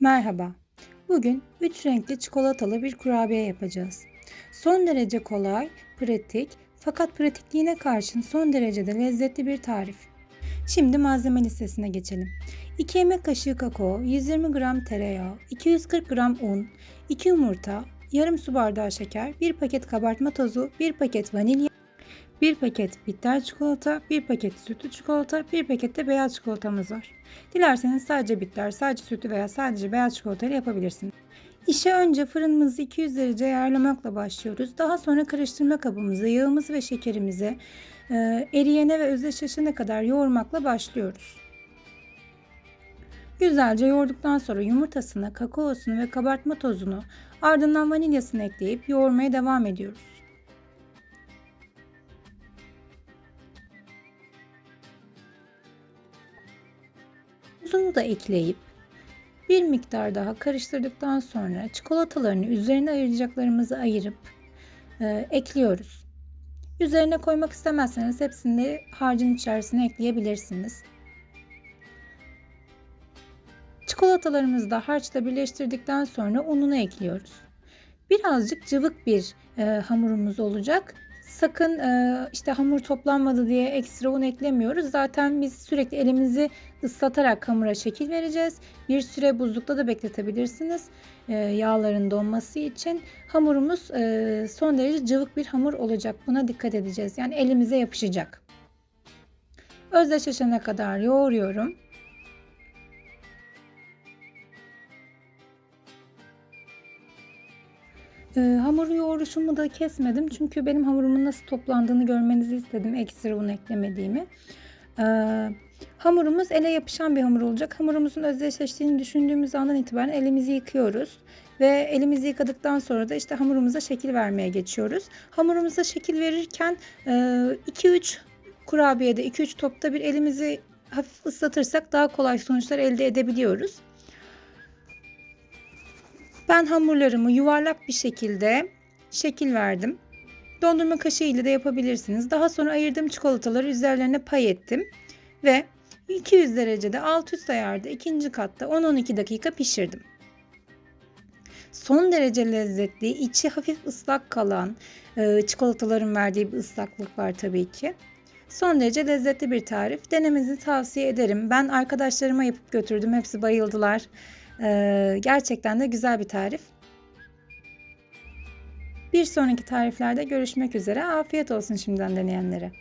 Merhaba. Bugün 3 renkli çikolatalı bir kurabiye yapacağız. Son derece kolay, pratik fakat pratikliğine karşın son derecede lezzetli bir tarif. Şimdi malzeme listesine geçelim. 2 yemek kaşığı kakao, 120 gram tereyağı, 240 gram un, 2 yumurta, yarım su bardağı şeker, 1 paket kabartma tozu, 1 paket vanilya, 1 paket bitter çikolata, 1 paket sütlü çikolata, 1 paket de beyaz çikolatamız var. Dilerseniz sadece bitter, sadece sütlü veya sadece beyaz çikolata ile yapabilirsiniz. İşe önce fırınımızı 200 derece ayarlamakla başlıyoruz. Daha sonra karıştırma kabımızı, yağımızı ve şekerimizi e, eriyene ve özdeşleşene kadar yoğurmakla başlıyoruz. Güzelce yoğurduktan sonra yumurtasını, kakaosunu ve kabartma tozunu ardından vanilyasını ekleyip yoğurmaya devam ediyoruz. Tuzunu da ekleyip bir miktar daha karıştırdıktan sonra çikolatalarını üzerine ayıracaklarımızı ayırıp e, ekliyoruz. Üzerine koymak istemezseniz hepsini harcın içerisine ekleyebilirsiniz. Çikolatalarımızı da harçla birleştirdikten sonra ununu ekliyoruz. Birazcık cıvık bir e, hamurumuz olacak. Sakın e, işte hamur toplanmadı diye ekstra un eklemiyoruz. Zaten biz sürekli elimizi ıslatarak hamura şekil vereceğiz. Bir süre buzlukta da bekletebilirsiniz. E, yağların donması için. Hamurumuz e, son derece cıvık bir hamur olacak. Buna dikkat edeceğiz. Yani elimize yapışacak. Özdeşleşene kadar yoğuruyorum. E, hamuru yoğuruşumu da kesmedim. Çünkü benim hamurumun nasıl toplandığını görmenizi istedim. Ekstra un eklemediğimi. E, hamurumuz ele yapışan bir hamur olacak. Hamurumuzun özdeşleştiğini düşündüğümüz andan itibaren elimizi yıkıyoruz. Ve elimizi yıkadıktan sonra da işte hamurumuza şekil vermeye geçiyoruz. Hamurumuza şekil verirken 2-3 kurabiyede 2-3 topta bir elimizi hafif ıslatırsak daha kolay sonuçlar elde edebiliyoruz. Ben hamurlarımı yuvarlak bir şekilde şekil verdim. Dondurma kaşığı ile de yapabilirsiniz. Daha sonra ayırdığım çikolataları üzerlerine pay ettim ve 200 derecede alt üst ayarda ikinci katta 10-12 dakika pişirdim. Son derece lezzetli, içi hafif ıslak kalan e, çikolataların verdiği bir ıslaklık var tabii ki. Son derece lezzetli bir tarif. Denemenizi tavsiye ederim. Ben arkadaşlarıma yapıp götürdüm. Hepsi bayıldılar. Ee, gerçekten de güzel bir tarif. Bir sonraki tariflerde görüşmek üzere. Afiyet olsun şimdiden deneyenlere.